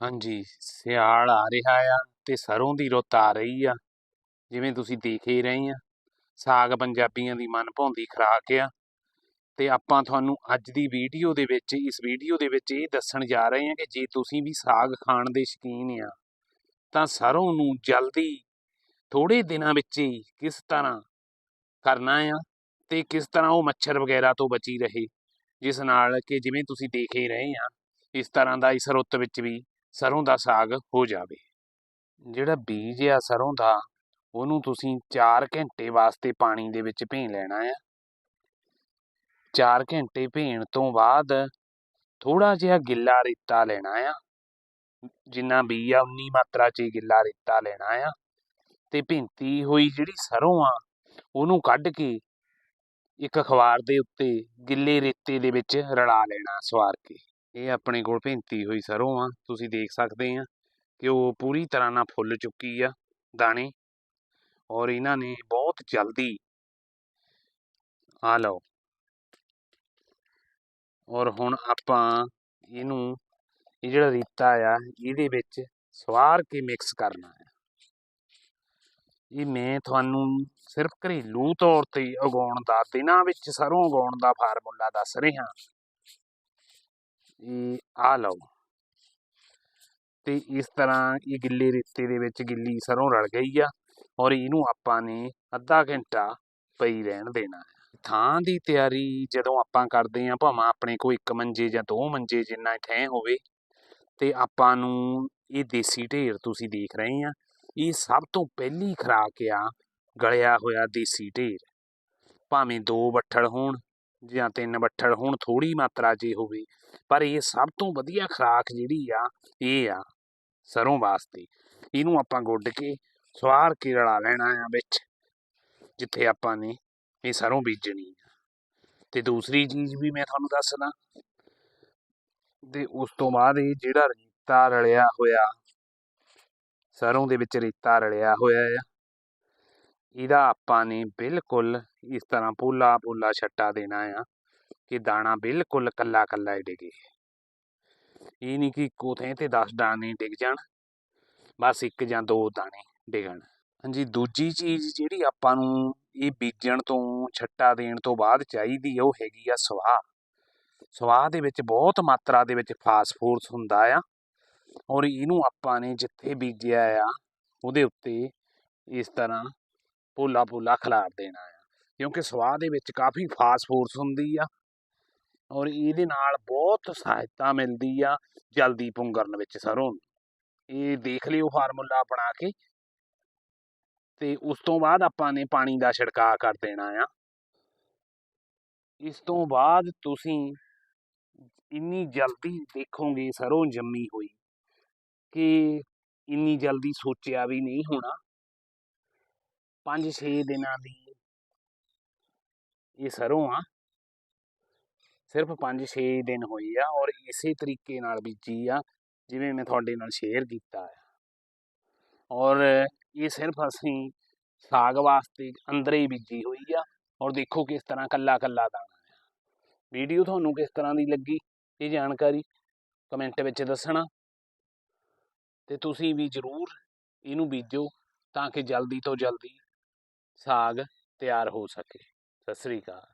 ਹਾਂਜੀ, ਸਿਆਲ ਆ ਰਿਹਾ ਆ ਤੇ ਸਰੋਂ ਦੀ ਰੁੱਤ ਆ ਰਹੀ ਆ, ਜਿਵੇਂ ਤੁਸੀਂ ਦੇਖ ਹੀ ਰਹੇ ਆ। ਸਾਗ ਪੰਜਾਬੀਆਂ ਦੀ ਮਨਭਾਉਂਦੀ ਖੁਰਾਕ ਆ। ਤੇ ਆਪਾਂ ਤੁਹਾਨੂੰ ਅੱਜ ਦੀ ਵੀਡੀਓ ਦੇ ਵਿੱਚ, ਇਸ ਵੀਡੀਓ ਦੇ ਵਿੱਚ ਇਹ ਦੱਸਣ ਜਾ ਰਹੇ ਹਾਂ ਕਿ ਜੇ ਤੁਸੀਂ ਵੀ ਸਾਗ ਖਾਣ ਦੇ ਸ਼ੌਕੀਨ ਆ, ਤਾਂ ਸਰੋਂ ਨੂੰ ਜਲਦੀ ਥੋੜੇ ਦਿਨਾਂ ਵਿੱਚ ਹੀ ਕਿਸ ਤਰ੍ਹਾਂ ਕਰਨਾ ਆ ਤੇ ਕਿਸ ਤਰ੍ਹਾਂ ਉਹ ਮੱਛਰ ਵਗੈਰਾ ਤੋਂ ਬਚੀ ਰਹੇ। ਜਿਸ ਨਾਲ ਕਿ ਜਿਵੇਂ ਤੁਸੀਂ ਦੇਖ ਹੀ ਰਹੇ ਆ, ਇਸ ਤਰ੍ਹਾਂ ਦਾ ਇਸ ਰੁੱਤ ਵਿੱਚ ਵੀ ਸਰੋਂ ਦਾ ਸਾਗ ਹੋ ਜਾਵੇ। ਜਿਹੜਾ ਬੀਜ ਆ ਸਰੋਂ ਦਾ, ਉਹਨੂੰ ਤੁਸੀਂ 4 ਘੰਟੇ ਵਾਸਤੇ ਪਾਣੀ ਦੇ ਵਿੱਚ ਭੇਂ ਲੈਣਾ ਆ। 4 ਘੰਟੇ ਭੇਣ ਤੋਂ ਬਾਅਦ ਥੋੜਾ ਜਿਹਾ ਗਿੱਲਾ ਰੇਤਾ ਲੈਣਾ ਆ। ਜਿੰਨਾ ਬੀ ਆ, ਉਨੀ ਮਾਤਰਾ 'ਚ ਗਿੱਲਾ ਰੇਤਾ ਲੈਣਾ ਆ। ਤੇ ਭਿੰਤੀ ਹੋਈ ਜਿਹੜੀ ਸਰੋਂ ਆ, ਉਹਨੂੰ ਕੱਢ ਕੇ ਇੱਕ ਅਖਬਾਰ ਦੇ ਉੱਤੇ ਗਿੱਲੇ ਰੇਤੇ ਦੇ ਵਿੱਚ ਰਲਾ ਲੈਣਾ, ਸਵਾਰ ਕੇ। ਇਹ ਆਪਣੇ ਕੋਲ ਭਿੰਤੀ ਹੋਈ ਸਰੋਂ ਆ, ਤੁਸੀਂ ਦੇਖ ਸਕਦੇ ਆ ਕਿ ਉਹ ਪੂਰੀ ਤਰ੍ਹਾਂ ਨਾਲ ਫੁੱਲ ਚੁੱਕੀ ਆ ਦਾਣੇ ਔਰ ਇਹਨਾਂ ਨੇ ਬਹੁਤ ਜਲਦੀ ਆ ਲਓ। ਔਰ ਹੁਣ ਆਪਾਂ ਇਹਨੂੰ, ਇਹ ਜਿਹੜਾ ਰੀਤਾ ਆ, ਇਹਦੇ ਵਿੱਚ ਸਵਾਰ ਕੇ ਮਿਕਸ ਕਰਨਾ ਹੈ ਇਹ ਮੈਂ ਤੁਹਾਨੂੰ ਸਿਰਫ ਘਰੇਲੂ ਤੌਰ ਤੇ ਉਗਾਉਣ ਦਾ, ਦਿਨਾਂ ਵਿੱਚ ਸਰੋਂ ਉਗਾਉਣ ਦਾ ਫਾਰਮੂਲਾ ਦੱਸ ਰਿਹਾ। ਇਹ ਆ ਲਓ। ਤੇ ਇਸ ਤਰ੍ਹਾਂ ਇਹ ਗਿੱਲੇ ਰੇਤੇ ਦੇ ਵਿੱਚ ਗਿੱਲੀ ਸਰੋਂ ਰਲ ਗਈ ਆ ਔਰ ਇਹਨੂੰ ਆਪਾਂ ਨੇ ਅੱਧਾ ਘੰਟਾ ਪਈ ਰਹਿਣ ਦੇਣਾ ਹੈ। ਥਾਂ ਦੀ ਤਿਆਰੀ ਜਦੋਂ ਆਪਾਂ ਕਰਦੇ ਆ ਭਾਵੇਂ ਆਪਣੇ ਕੋਲ ਇੱਕ ਮੰਜੇ ਜਾਂ ਦੋ ਮੰਜੇ ਜਿੰਨਾ ਥੈਂ ਹੋਵੇ ਤੇ ਆਪਾਂ ਨੂੰ ਇਹ ਦੇਸੀ ਢੇਰ ਤੁਸੀਂ ਦੇਖ ਰਹੇ ਆ ਇਹ ਸਭ ਤੋਂ ਪਹਿਲੀ ਖੁਰਾਕ ਆ, ਗਲਿਆ ਹੋਇਆ ਦੇਸੀ ਢੇਰ। ਭਾਵੇਂ ਦੋ ਬੱਠਲ ਹੋਣ ਜਾਂ ਤਿੰਨ ਬੱਠਲ ਹੁਣ ਥੋੜੀ ਮਾਤਰਾ 'ਚ ਹੋਵੇ, ਪਰ ਇਹ ਸਭ ਤੋਂ ਵਧੀਆ ਖੁਰਾਕ ਜਿਹੜੀ ਆ, ਇਹ ਆ ਸਰੋਂ ਵਾਸਤੇ। ਇਹਨੂੰ ਆਪਾਂ ਗੁੱਡ ਕੇ ਸਵਾਰ ਕੇ ਰਲਾ ਲੈਣਾ ਆ ਵਿੱਚ, ਜਿੱਥੇ ਆਪਾਂ ਨੇ ਇਹ ਸਰੋਂ ਬੀਜਣੀ ਆ। ਤੇ ਦੂਸਰੀ ਚੀਜ਼ ਵੀ ਮੈਂ ਤੁਹਾਨੂੰ ਦੱਸਦਾ, ਤੇ ਉਸ ਤੋਂ ਬਾਅਦ ਇਹ ਜਿਹੜਾ ਰੇਤਾ ਰਲਿਆ ਹੋਇਆ, ਸਰੋਂ ਦੇ ਵਿੱਚ ਰੇਤਾ ਰਲਿਆ ਹੋਇਆ ਆ ਇਹਦਾ ਆਪਾਂ ਨੇ ਬਿਲਕੁਲ ਇਸ ਤਰ੍ਹਾਂ ਪੋਲਾ ਪੋਲਾ ਛੱਟਾ ਦੇਣਾ ਆ ਕਿ ਦਾਣਾ ਬਿਲਕੁਲ ਕੱਲਾ ਕੱਲਾ ਹੀ ਡਿਗੇ। ਇਹ ਨਹੀਂ ਕਿ ਇੱਕੋ ਥਾਂ ਤੇ 10 ਦਾਣੇ ਡਿੱਗ ਜਾਣ, ਬਸ ਇੱਕ ਜਾਂ ਦੋ ਦਾਣੇ ਡਿਗਣ। ਹਾਂਜੀ, ਦੂਜੀ ਚੀਜ਼ ਜਿਹੜੀ ਆਪਾਂ ਨੂੰ ਇਹ ਬੀਜਣ ਤੋਂ, ਛੱਟਾ ਦੇਣ ਤੋਂ ਬਾਅਦ ਚਾਹੀਦੀ ਆ, ਉਹ ਹੈਗੀ ਆ ਸਵਾਹ। ਸਵਾਹ ਦੇ ਵਿੱਚ ਬਹੁਤ ਮਾਤਰਾ ਦੇ ਵਿੱਚ ਫਾਸਫੋਰਸ ਹੁੰਦਾ ਆ ਔਰ ਇਹਨੂੰ ਆਪਾਂ ਨੇ ਜਿੱਥੇ ਬੀਜਿਆ ਆ, ਉਹਦੇ ਉੱਤੇ ਇਸ ਤਰ੍ਹਾਂ ਭੋਲਾ ਭੋਲਾ ਖਿਲਾਰ ਦੇਣਾ ਆ। ਕਿਉਂਕਿ ਸਵਾਹ ਦੇ ਵਿੱਚ ਕਾਫੀ ਫਾਸਫੋਰਸ ਹੁੰਦੀ ਆ ਔਰ ਇਹਦੇ ਨਾਲ ਬਹੁਤ ਸਹਾਇਤਾ ਮਿਲਦੀ ਆ ਜਲਦੀ ਪੁੰਗਰਨ ਵਿੱਚ ਸਰੋਂ ਇਹ ਦੇਖ ਲਿਓ ਫਾਰਮੂਲਾ ਅਪਣਾ ਕੇ। ਤੇ ਉਸ ਤੋਂ ਬਾਅਦ ਆਪਾਂ ਨੇ ਪਾਣੀ ਦਾ ਛਿੜਕਾਅ ਕਰ ਦੇਣਾ ਆ। ਇਸ ਤੋਂ ਬਾਅਦ ਤੁਸੀਂ ਇੰਨੀ ਜਲਦੀ ਦੇਖੋਗੇ ਸਰੋਂ ਜੰਮੀ ਹੋਈ ਕਿ ਇੰਨੀ ਜਲਦੀ ਸੋਚਿਆ ਵੀ ਨਹੀਂ ਹੋਣਾ। 5-6 ਦਿਨਾਂ ਦੀ ਇਹ ਸਰੋਂ ਆ। ਸਿਰਫ 5-6 ਦਿਨ ਹੋਈ ਆ ਔਰ ਇਸੇ ਤਰੀਕੇ ਨਾਲ ਬੀਜੀ ਆ, ਜਿਵੇਂ ਮੈਂ ਤੁਹਾਡੇ ਨਾਲ ਸ਼ੇਅਰ ਕੀਤਾ ਆ। ਔਰ ਇਹ ਸਿਰਫ ਅਸੀਂ ਸਾਗ ਵਾਸਤੇ ਅੰਦਰ ਹੀ ਬੀਜੀ ਹੋਈ ਆ ਔਰ ਦੇਖੋ ਕਿਸ ਤਰ੍ਹਾਂ ਕੱਲਾ ਕੱਲਾ ਦਾਣਾ ਆ। ਵੀਡੀਓ ਤੁਹਾਨੂੰ ਕਿਸ ਤਰ੍ਹਾਂ ਦੀ ਲੱਗੀ ਇਹ ਜਾਣਕਾਰੀ ਕਮੈਂਟ ਵਿੱਚ ਦੱਸਣਾ। ਤੇ ਤੁਸੀਂ ਵੀ ਜ਼ਰੂਰ ਇਹਨੂੰ ਬੀਜੋ ਤਾਂ ਕਿ ਜਲਦੀ ਤੋਂ ਜਲਦੀ ਸਾਗ ਤਿਆਰ ਹੋ ਸਕੇ। ਸਤਿ ਸ੍ਰੀ ਅਕਾਲ।